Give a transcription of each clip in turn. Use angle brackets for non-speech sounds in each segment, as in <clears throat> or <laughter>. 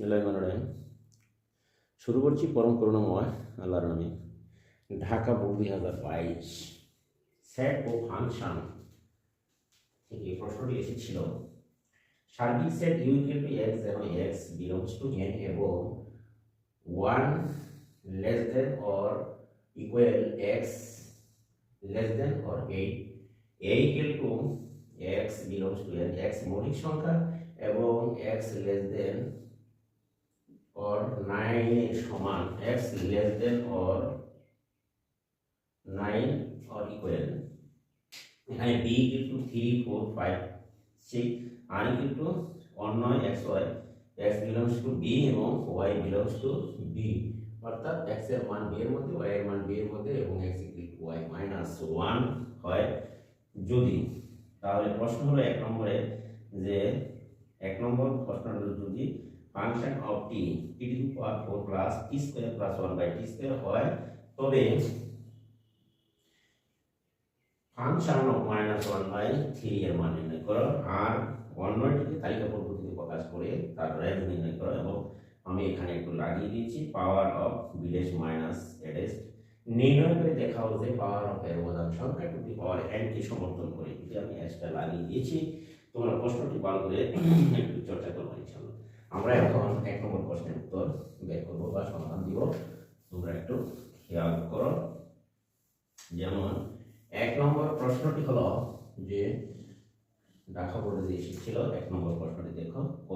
বিসমিল্লাহিররহমানিররহিম শুরু করছি পরম করুণাময় আল্লাহর নামে ঢাকা বোর্ড দুই হাজার বাইশ সেট ও ফাংশন থেকে প্রশ্নটি এসেছিল, সার্বিক set U equal to x এবং এক্স বিলংস টু এন এবং one less than or equal X less than or eight A equal to X belongs to N, X মৌলিক সংখ্যা এবং এক্স লেস দেন or 9 এর সমান x less than or 9 or equal এখানে b equal to 3 4 5 6 r equal to অন্যয় x y x belongs to b এবং y belongs to b অর্থাৎ x এর মান b এর মধ্যে y এর মান b এর মধ্যে এবং x equal to y minus 1 হয় যদি তাহলে প্রশ্ন হলো এক নম্বরে যে এক নম্বর প্রশ্নটা যদি function of T T to power four plus T square plus one by T square হয়, তবে function of minus one by three এর মান নির্ণয় করো, আর অন্যটিকে তালিকা পদ্ধতিতে প্রকাশ করে তার র্যাঙ্ক নির্ণয় করো, এবং আমি এখানে একটু লাগিয়ে দিয়েছি পাওয়ার অফ বিলেস মাইনাস এডেস নির্ণয় করে দেখাও যে পাওয়ার অফ এর উপাদান সংখ্যা টু পাওয়ার এন কে সমর্থন করে। এটি আমি এক্সট্রা লাগিয়ে দিয়েছি। তোমরা প্রশ্নটি ভালো করে একটু চর্চা করব ইনশাল্লাহ আমরা এখন এক নম্বর প্রশ্নের উত্তর বের করব বা সমাধান দিব। তোমরা একটু খেয়াল করো। যেমন, এক নম্বর প্রশ্নটি হলো যে, ঢাকা বোর্ডে যে এসেছিল এক নম্বর প্রশ্নটি দেখো, ক,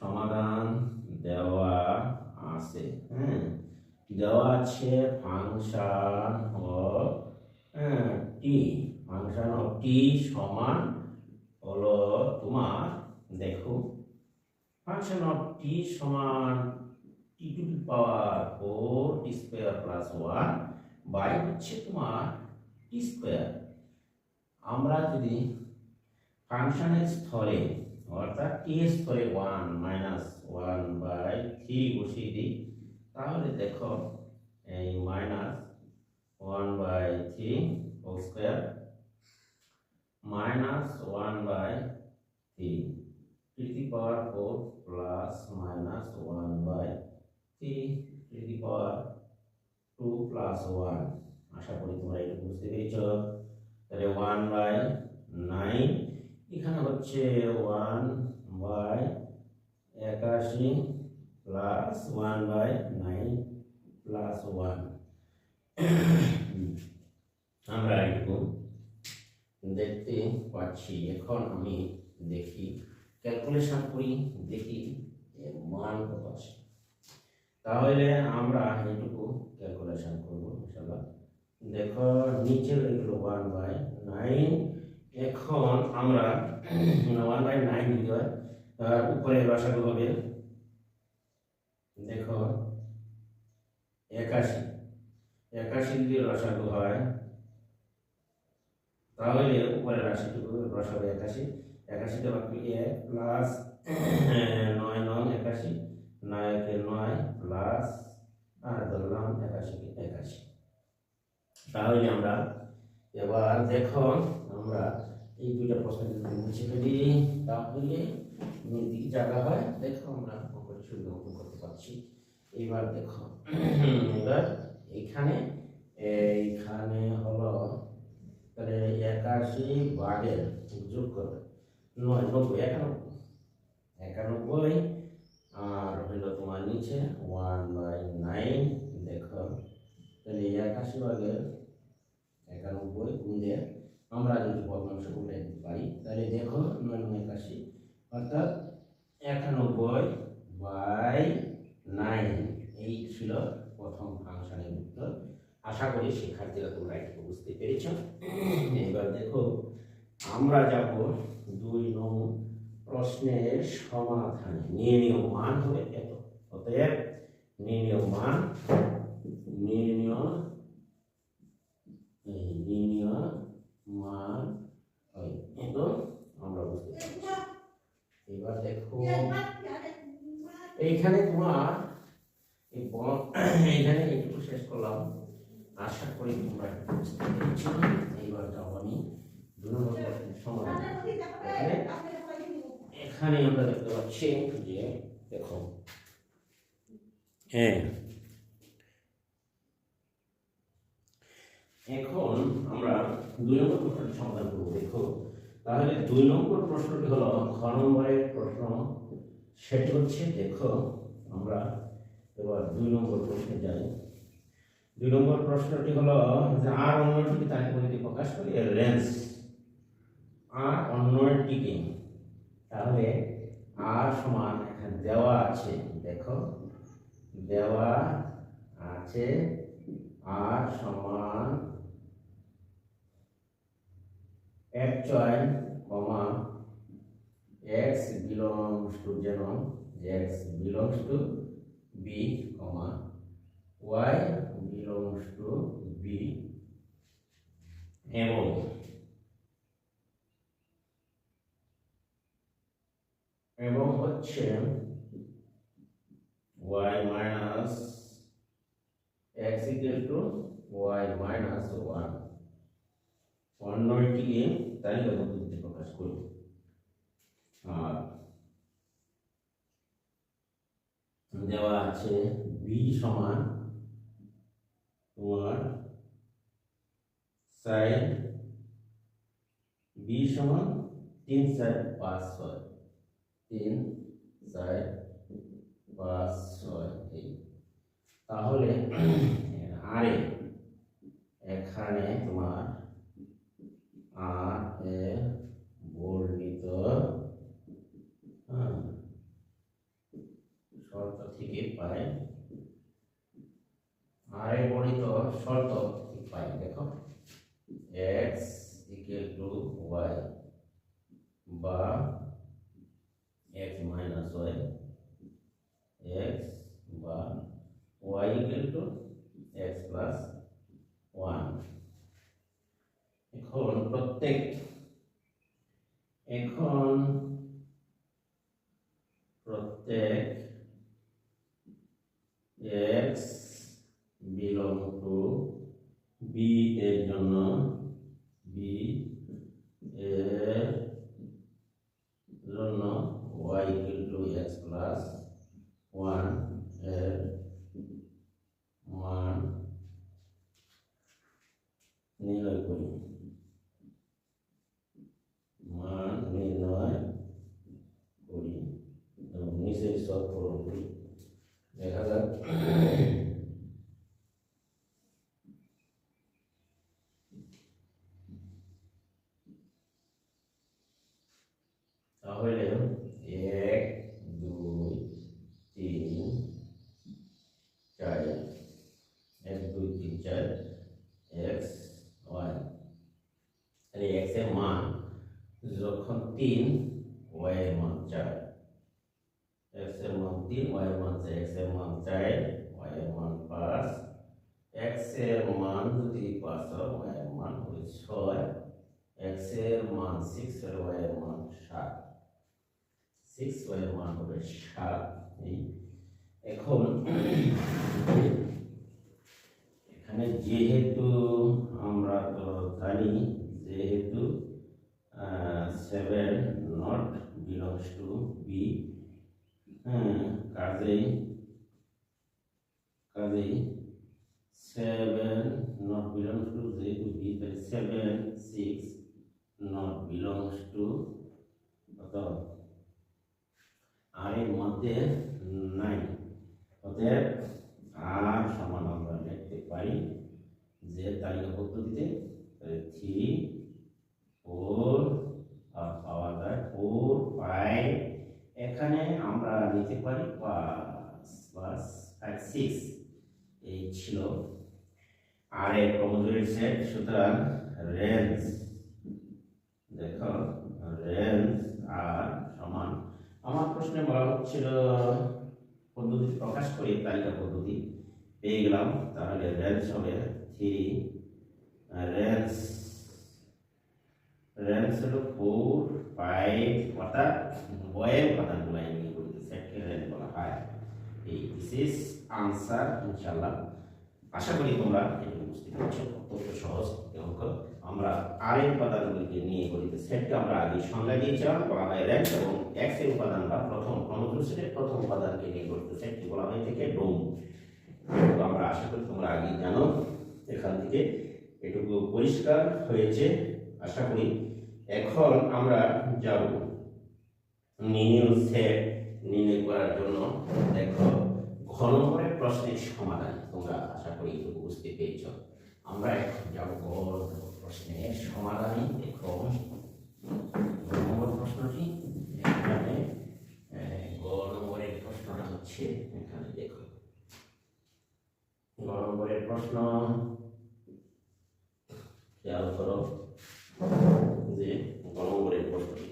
সমাধান দেওয়া আছে হ্যাঁ? দেওয়া আছে function of T, function of T সমান হলো তোমার, দেখো ফাংশন অফ টি সমান T to the power four T square plus one by হচ্ছে তোমার টি স্কোয়ার আমরা যদি ফাংশনের স্থলে অর্থাৎ টি স্থলে one minus one by three বসিয়ে দিই তাহলে দেখো এই minus one by three whole square minus one by three to the power 4 plus minus 1 by 3 to the power 2 plus 1 আশা করি তোমরা এটা বুঝতে পেরেছ। তাহলে 1 বাই 9 এখানে হচ্ছে 1 বাই একাশি প্লাস 1 বাই 9 প্লাস 1 আমরা একটু দেখতে পাচ্ছি। এখন আমি দেখি ক্যালকুলেশন করি, দেখি মান কত আসে তাহলে আমরা এইটুকু ক্যালকুলেশন করব ইনশাল্লাহ দেখো, নিচে রয়ে গেল ওয়ান বাই নাইন এখন আমরা ওয়ান বাই নাইন হয় উপরে রসাগু হবে, দেখো, একাশি। একাশি যদি রসাগু হয়, তাহলে উপরে রাশিটুকু রসাগু একাশি। একাশিতে বাকি এক প্লাস <clears throat> নয় নয় একাশি, নয় একে নয় প্লাস, আর ধরলাম একাশি একাশি। তাহলে আমরা এবার দেখো, আমরা এই দুইটা প্রশ্ন যদি মুছে ফেলি। তাহলে দিকে জায়গা হয়, দেখো আমরা অঙ্কটি মতো করতে পারছি। এবার দেখো, <clears throat> এবার এখানে, এইখানে হলো তাহলে একাশি বাঘের যোগ করবে। নয়, নব্বই, একানব্বই। একানব্বই আর হইল তোমার নিচে ওয়ান বাই নাইন দেখো। তাহলে একাশি ভাগের একানব্বই গুণে আমরা যদি ভগ্নাংশ উঠে দিতে পারি তাহলে দেখো নয় নয় একাশি। অর্থাৎ একানব্বই বাই নাইন এই ছিল প্রথম ফাংশনের উত্তর। আশা করি শিক্ষার্থীরা তোমরা একটু বুঝতে পেরেছ। আমরা যাব দুই নং প্রশ্নের সমাধান। নির্ণীয় মান হবে এত। অতএব নির্ণীয় মান, নির্ণীয় নির্ণীয় মান এত। আমরা বুঝতে এবার দেখো, এইখানে তোমার এই এইখানে এইটুকু শেষ করলাম। আশা করি তোমরা একটু বুঝতে পেরেছ। যাও আমি। দুই নম্বর সমাধান এখানে আমরা দেখতে পাচ্ছি যে দেখো। হ্যাঁ। এখন আমরা দুই নম্বর প্রশ্নটি সমাধান করব দেখো। তাহলে দুই নম্বর প্রশ্নটি হলো খ নম্বরের প্রশ্ন। সেটি হচ্ছে দেখো আমরা এবার দুই নম্বর প্রশ্নে যাই। দুই নম্বর প্রশ্নটি হলো যে আর অন্যটিকে তালিকাবলিতে প্রকাশ করি রেঞ্জ আর অন্যটিকে। তাহলে আর সমান এখানে দেওয়া আছে, দেখো, দেওয়া আছে আর সমান এক ছয় কমা এক্স বিলংস টু যেন X belongs to B comma Y belongs to B এবং এবং হচ্ছে y minus X equal to Y minus one অন্যটিকে তালিকা পদ্ধতিতে প্রকাশ করি আর দেওয়া আছে বি সমান তোমার সাইন বি সমান তিন চার পাঁচ ছয় তিন চার পাঁচ ছয় এই তাহলে আরে এখানে তোমার আর এ বর্ণিত হ্যাঁ, শর্ত থেকে পাই। আর বর্ণিত শর্ত থেকে পাই দেখো। এক্স ইকুয়াল টু ওয়াই বা এক্স মাইনাস ওয়াই এক্স বা Y equal to X plus one এখন প্রত্যেক এখন প্রত্যেক এক্স বিলং টু বি এর জন্য বি এর জন্য Y equal to X plus ওয়ানের মান নির্ণয় করি মান নির্ণয় করি এবং নিচে সব পূরণ করি দেখা যাক তাহলে এক দুই তিন চার এক দুই তিন চার এক্স ওয়াই তাহলে এক্সের মান যখন তিন ওয়াই এর মান চার এক্সের মান তিন ওয়াই এর মান চার এক্সের মান চার ওয়াই এর মান পাঁচ এক্সের মান যদি পাঁচ হয় ওয়াই এর মান হবে ছয় এক্সের মান সিক্স আর ওয়াই এর মান সাত সিক্স ওয়াই এর মান হবে সাত এই এখন এখানে যেহেতু আমরা তো জানি যেহেতু seven not belongs to B কাজেই কাজেই সেভেন নট বিলংস টু যেহেতু বি তাহলে seven six not belongs to কত? আর এর মধ্যে নাই অতএব আর সমান আমরা লিখতে পারি যে তালিকা পদ্ধতিতে থ্রি ফোর পাওয়া যায় ফোর ফাইভ এখানে আমরা নিতে পারি পাঁচ প্লাস ফাইভ সিক্স এই ছিল আর এর ক্রমজোড়ের সেট, সুতরাং রেঞ্জ, দেখো, রেঞ্জ আর সমান। আমার প্রশ্নে বলা হচ্ছিল, পদ্ধতি প্রকাশ করে তালিকা পদ্ধতি পেয়ে গেলাম, তাহলে রেঞ্জ হবে থ্রি রেঞ্জ হলো ফোর ফাইভ অর্থাৎ বয়ের উপাদানগুলো এমনি সেটকে রেঞ্জ বলা হয়। এই দিস আনসার ইনশাল্লাহ আশা করি তোমরা এটি বুঝতে পারছ অত্যন্ত সহজ, অঙ্ক। আমরা আর এর উপাদানগুলিকে নিয়ে গঠিত সেটকে আমরা আগে সংজ্ঞা দিয়েছিলাম, বলা হয় র্যাঙ্ক এবং এক্সের উপাদান বা প্রথম ক্রমযুক্ত সেটের প্রথম উপাদানকে নিয়ে গঠিত সেটকে বলা হয় থেকে ডোম আমরা আশা করি তোমরা আগে জানো, এখান থেকে এটুকু পরিষ্কার হয়েছে। আশা করি এখন আমরা যাব নির্ণয় সেট নির্ণয় করার জন্য দেখো, ঘন করে প্রশ্নের সমাধান তোমরা আশা করি বুঝতে পেরেছ। আমরা এখন যাব প্রশ্নের সমাধানে। দেখো নম্বর প্রশ্নটি এখানে নম্বরের প্রশ্নটা হচ্ছে এখানে, দেখো। নম্বরের প্রশ্ন, খেয়াল করো যে গড় নম্বরের প্রশ্নটি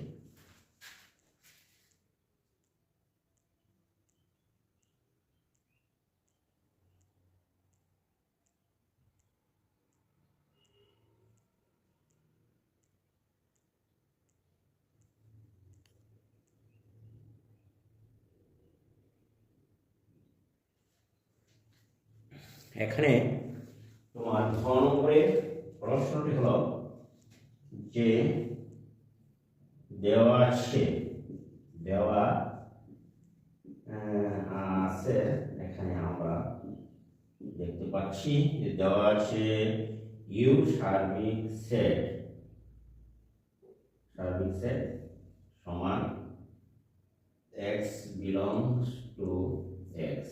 এখানে তোমার ঘ নম্বরের প্রশ্নটি হলো যে দেওয়া আছে দেওয়া আছে, এখানে আমরা দেখতে পাচ্ছি যে দেওয়া আছে ইউ সার্বিক সেট সার্বিক সেট সমান X belongs to X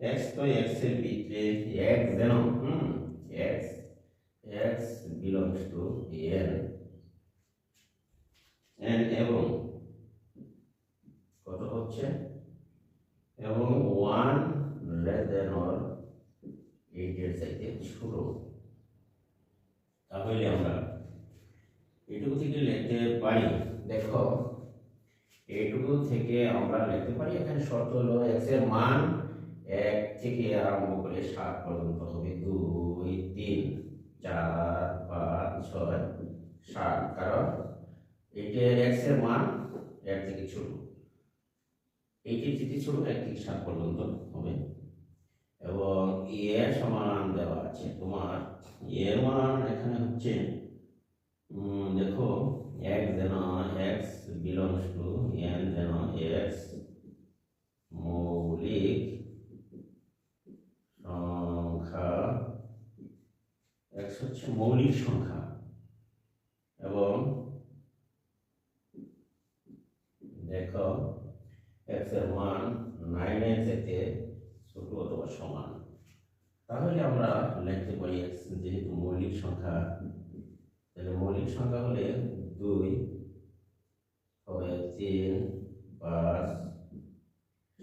X তো এক্সের ভিতরে এক্স যেন, হুম X X belongs to N N এবং কত হচ্ছে? এবং ওয়ান লেস দেন অর এইটের চাইতে ছোট। তাহলে আমরা এটুকু থেকে লিখতে পারি, দেখো এইটুকু থেকে আমরা লিখতে পারি, এখানে শর্ত হলো এক্সের মান এক থেকে আরম্ভ করে সাত পর্যন্ত হবে দুই, তিন, চার, পাঁচ, ছয়, সাত, কারণ এইটার এক্সের মান এক থেকে ছোট। এইটির থেকে ছোট, এক থেকে সাত পর্যন্ত হবে। এবং এ সমান দেওয়া আছে। তোমার এর মান এখানে হচ্ছে দেখো এক্স যেন এক্স বিলংস টু এন যেন এক্স মৌলিক সংখ্যা এক্স হচ্ছে মৌলিক সংখ্যা। এবং দেখো এক্সের মান নাইনের থেকে ছোট অথবা সমান। তাহলে আমরা লিখতে পারি এক্স যেহেতু মৌলিক সংখ্যা। তাহলে মৌলিক সংখ্যা হলে দুই হবে তিন পাঁচ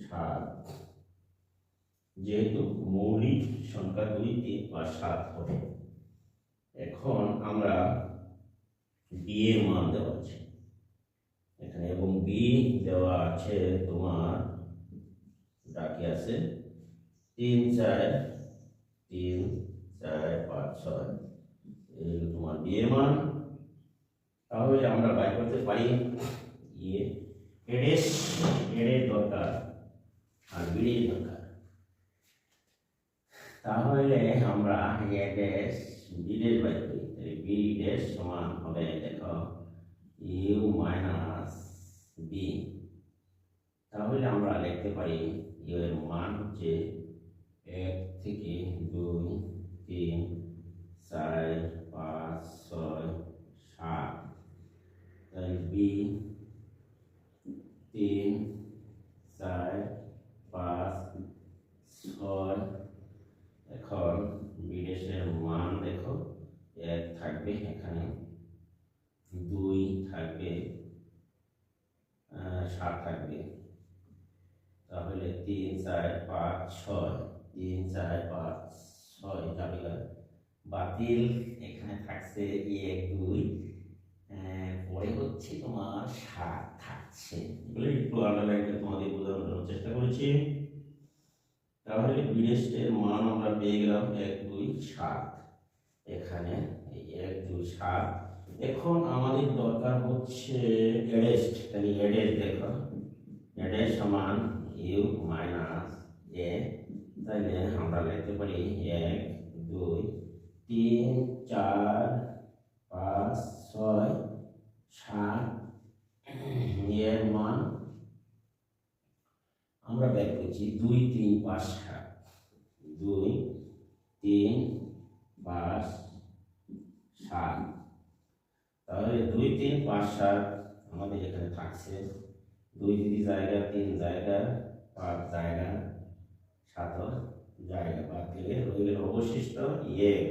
সাত। যেহেতু মৌলিক সংখ্যা দুই, তিন পাঁচ সাত হবে। এখন আমরা বি এর মান দেওয়া আছে। এখানে এবং বি দেওয়া আছে তোমার ডাকে আছে? তিন চার তিন চার পাঁচ ছয়। এই হলো তোমার বি এর মান। তাহলে আমরা বাই করতে পারি ইয়ে এডেস এডের দরকার আর বিড়ির দরকার। তাহলে আমরা A dash B dash by তাহলে বি ড্যাশ সমান হবে, দেখো ইউ মাইনাস বি তাহলে আমরা লিখতে পারি ইউ এর আছে এগুলো একটু আন্ডারলাইন তোমাদের বোঝানোর জন্য চেষ্টা করেছি। তাহলে বিডেস্টের মান আমরা পেয়ে গেলাম এক দুই সাত। এখানে এই এক দুই সাত। এখন আমাদের দরকার হচ্ছে এডেস্ট তাহলে অ্যাডেস্ট দেখো। অ্যাডেস্ট সমান ইউ মাইনাস এ তাহলে আমরা লিখতে পারি এক, দুই, তিন, চার, পাঁচ, ছয়, সাত ইয়ের মান আমরা বের করছি দুই তিন পাঁচ সাত। দুই তিন পাঁচ সাত। তাহলে দুই তিন পাঁচ সাত আমাদের এখানে থাকছে। দুই দিদি জায়গা, তিন জায়গা, পাঁচ জায়গা সাত জায়গা বাদ দিলে রইল অবশিষ্ট এক।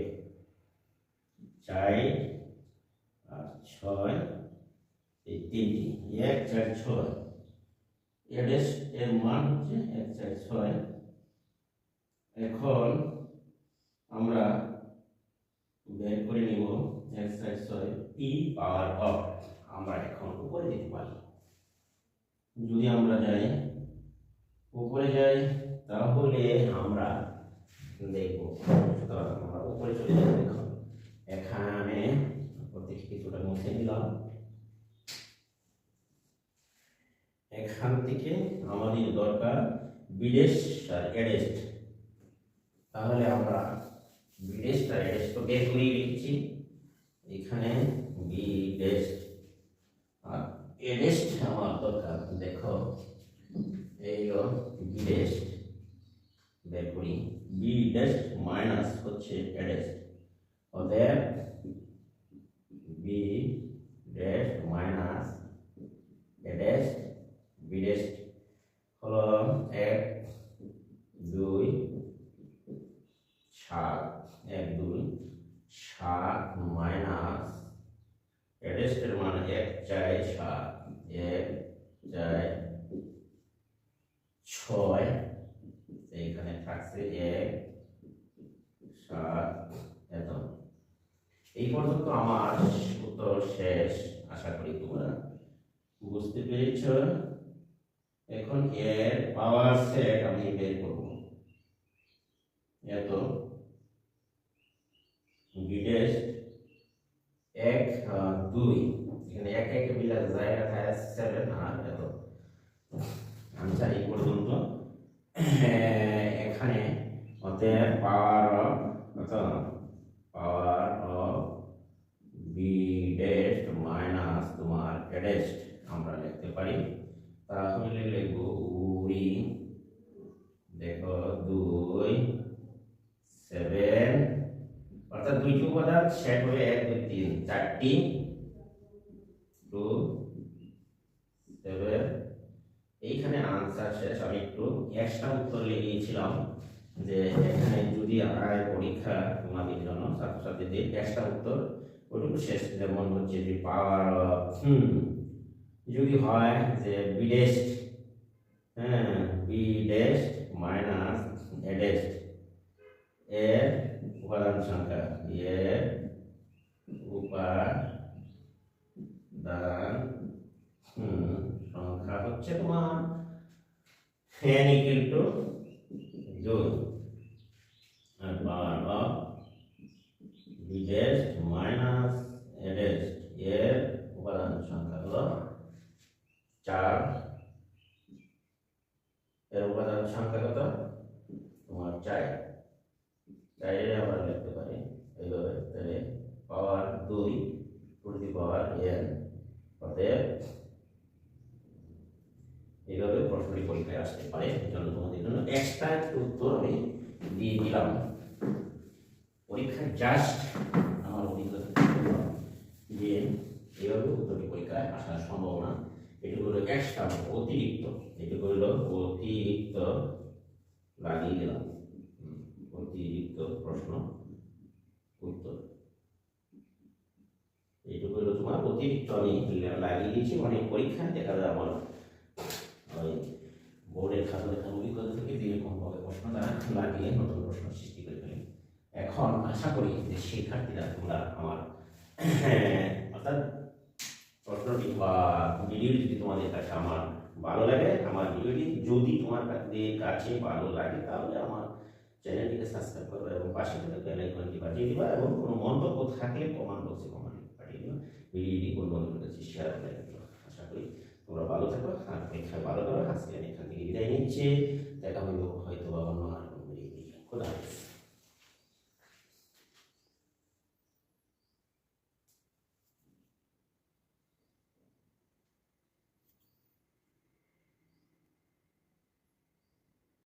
চার আর ছয় এই তিনটি, এক, চার, ছয়। এডেস এর মান হচ্ছে এক, চার, ছয়। এখন আমরা বের করে নিব এক, চার, ছয়, পি পাওয়ার অফ আমরা এখন উপরে যেতে পারি। যদি আমরা যাই উপরে যাই, তাহলে আমরা দেখব, সুতরাং আমরা উপরে চলে যাই দেখো এখানে প্রত্যেক কিছুটা মুছে নিলাম। এখান থেকে আমাদের দরকার বিদেশ আর এডেস্ট। তাহলে আমরা বিদেশ আর তো বের করে লিখছি। এখানে বিদেশ আর এডেস্ট আমার দরকার। দেখো, এই বিদেশ। বের করি। বি ডেস্ট মাইনাস হচ্ছে এডেস্ট। অতএব B dash minus A dash B dash হলো এক, দুই, সাত, এক, দুই, সাত মাইনাস এডেস্টের মান এক, চার, সাত, এক, চার, ছয়, এইখানে থাকছে এক, সাত, এত। এই পর্যন্ত আমার উত্তর শেষ। আশা করি তোমরা বুঝতে পেরেছ। এখন এর পাওয়ার সেট আমি বের করব। এত। বিদেশ এক দুই। এখানে এক এক মিলে জায়গা থাকে সেভেন আর এত। আমি চাই পর্যন্ত। এখানে অতএব পাওয়ার অফ কত? Power of B dash minus তোমার এডেস্ট আমরা লিখতে পারি। তাহলে লিখব উড়ি দেখো দুই সেভেন অর্থাৎ দুইটি উপাদান সেট হবে এক দুই তিন চারটি টু সেভেন এইখানে আনসার শেষ আমি একটু এক্সট্রা উত্তর লিখিয়েছিলাম যে এখানে যদি আয় পরীক্ষা তোমাদের জন্য ছাত্রছাত্রীদের এক্সট্রা উত্তর ওটুকু শেষ যেমন হচ্ছে যে পাওয়ার হুম যদি হয় যে বিডেস্ট হ্যাঁ বিডেস্ট মাইনাস এডেস্ট এর উপাদান সংখ্যা এর উপাদান হুম সংখ্যা হচ্ছে তোমার n ইকুয়াল টু দুই আর পাওয়ার অফ বিডেস্ট মাইনাস এডেস্ট এর উপাদান সংখ্যা হলো চার। এর উপাদান সংখ্যা কত? তোমার চার। চাইলে আমরা লিখতে পারি এইভাবে, তাহলে পাওয়ার দুই টু দি পাওয়ার এন অতএব এইভাবে প্রশ্নটি পরীক্ষায় আসতে পারে জন্য তোমাদের জন্য এক্সট্রা উত্তর আমি দিয়ে দিলাম। পরীক্ষা জাস্ট আমার অভিজ্ঞতা যে এইভাবে উত্তরটি পরীক্ষায় আসার সম্ভাবনা এটি হলো এক্সট্রা অতিরিক্ত। এটি হলো অতিরিক্ত লাগিয়ে দিলাম। অতিরিক্ত প্রশ্ন উত্তর। এইটুকু হলো তোমার অতিরিক্ত আমি লাগিয়ে দিয়েছি। মানে পরীক্ষায় দেখা যায় আমার ওই বোর্ডের খাতা লেখার অভিজ্ঞতা থেকে এরকমভাবে প্রশ্ন দ্বারা লাগিয়ে নতুন প্রশ্ন সৃষ্টি করে ফেলি। এখন আশা করি যে শিক্ষার্থীরা তোমরা আমার অর্থাৎ প্রশ্নটি বা ভিডিওটি যদি তোমাদের কাছে আমার ভালো লাগে, আমার ভিডিওটি যদি তোমার কাছে- কাছে ভালো লাগে, তাহলে আমার চ্যানেলটিকে সাবস্ক্রাইব করবে এবং পাশে থাকা বেল আইকনটি বাজিয়ে দিবা এবং কোনো মন্তব্য থাকলে কমেন্ট বক্সে কমেন্ট পাঠিয়ে দিবা। ভিডিওটি কোন বন্ধুদের কাছে শেয়ার করে দিবা আশা করি তোমরা ভালো থাকো। আর পরীক্ষায় ভালো করো আজকে আমি এখান থেকে বিদায় নিচ্ছি। দেখা হইব হয়তো বা অন্য আর কোনো ভিডিও খোদা হাফেজ।